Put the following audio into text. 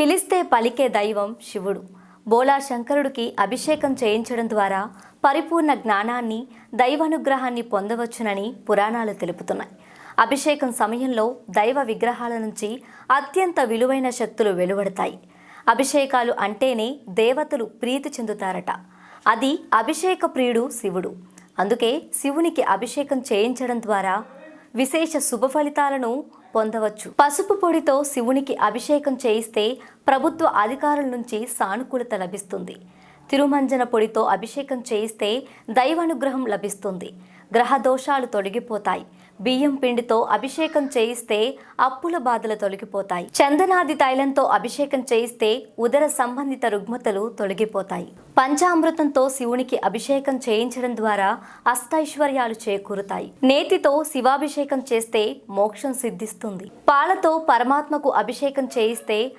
పిలిస్తే పలికే దైవం శివుడు. బోలా శంకరుడికి అభిషేకం చేయించడం ద్వారా పరిపూర్ణ జ్ఞానాన్ని దైవానుగ్రహాన్ని పొందవచ్చునని పురాణాలు తెలుపుతున్నాయి. అభిషేకం సమయంలో దైవ విగ్రహాల నుంచి అత్యంత విలువైన శక్తులు వెలువడతాయి. అభిషేకాలు అంటేనే దేవతలు ప్రీతి చెందుతారట. అది అభిషేక ప్రియుడు శివుడు. అందుకే శివునికి అభిషేకం చేయించడం ద్వారా విశేష శుభ ఫలితాలను పొందవచ్చు. పసుపు పొడితో శివునికి అభిషేకం చేయిస్తే ప్రభుత్వ అధికారుల నుంచి సానుకూలత లభిస్తుంది. తిరుమంజన పొడితో అభిషేకం చేయిస్తే దైవానుగ్రహం లభిస్తుంది. గ్రహ దోషాలు తొలగిపోతాయి. బియ్యం పిండితో అభిషేకం చేయిస్తే అప్పుల బాధలు తొలగిపోతాయి. చందనాది తైలంతో అభిషేకం చేయిస్తే ఉదర సంబంధిత రుగ్మతలు తొలగిపోతాయి. పంచామృతంతో శివునికి అభిషేకం చేయించడం ద్వారా అష్టైశ్వర్యాలు చేకూరుతాయి. నేతితో శివాభిషేకం చేస్తే మోక్షం సిద్ధిస్తుంది. పాలతో పరమాత్మకు అభిషేకం చేయిస్తే